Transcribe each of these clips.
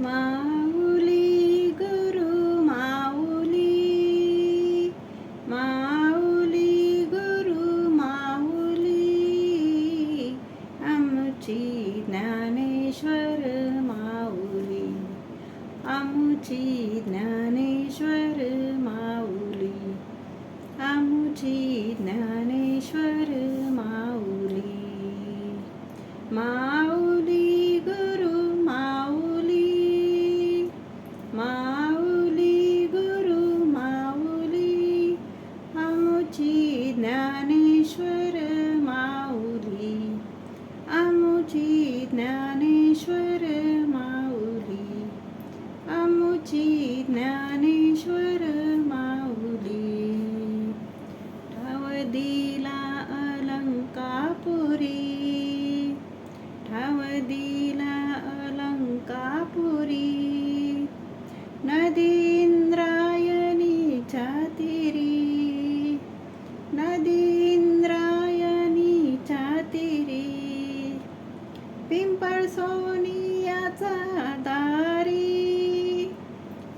माऊली गुरु माऊली। माऊली गुरु माऊली। आमची ज्ञानेश्वर माऊली। आमची ज्ञानेश्वर माऊली। आमची ज्ञानेश्वर माऊली। माऊली आमुची ज्ञानेश्वर माऊली आमुची ज्ञानेश्वर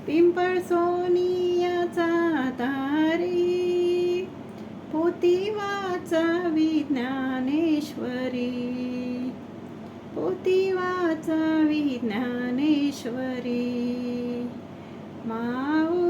पिंपळ सोनियाचा दारी पोती वाचावी ज्ञानेश्वरी पोती वाचावी ज्ञानेश्वरी माऊली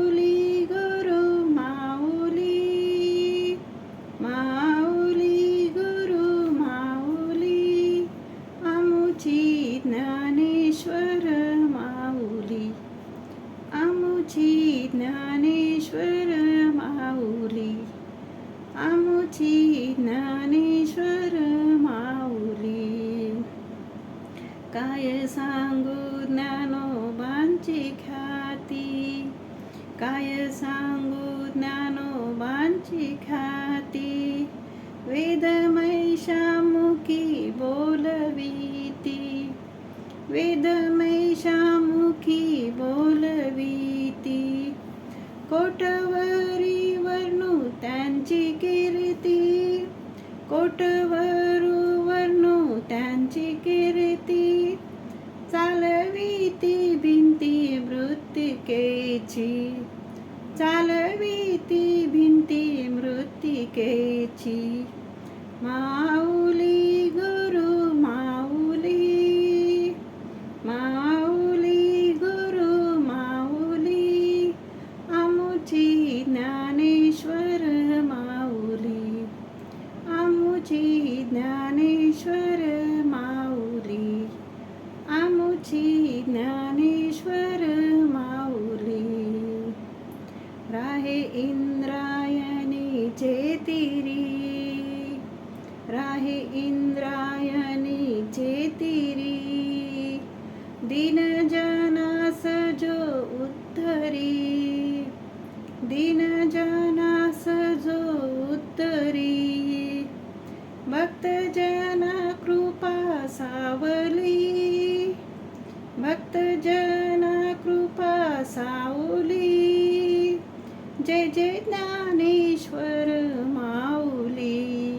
ज्ञानोबांची ख्याती. काय सांगू ज्ञानोबांची ख्याती? वेदमैशामुखी बोलवीती. वेद मृत्तिकेची चालवीती भिंती मृत्तिकेची माऊली गुरु माऊली माऊली गुरु माऊली आमुची ज्ञानेश्वर माऊली आमुची ज्ञानेश्वर माऊली आमुची ज्ञानेश्वर राहे इंद्रायणी चेतिरी दिन जनास जो उत्तरी। दिन जनास जो उत्तरी। भक्त जना कृपा सावली। भक्त जना कृपा सावली। जय जय ज्ञानेश्वर माऊली।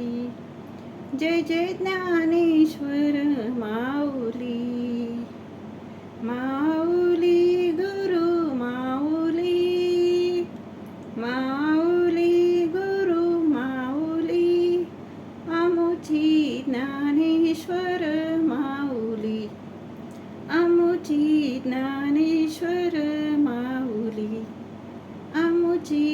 जय जय ज्ञानेश्वर माऊली। माऊली गुरु माऊली। माऊली गुरु माऊली। आमुची ज्ञानेश्वर माऊली। आमुची ज्ञानेश्वर माऊली। आमुची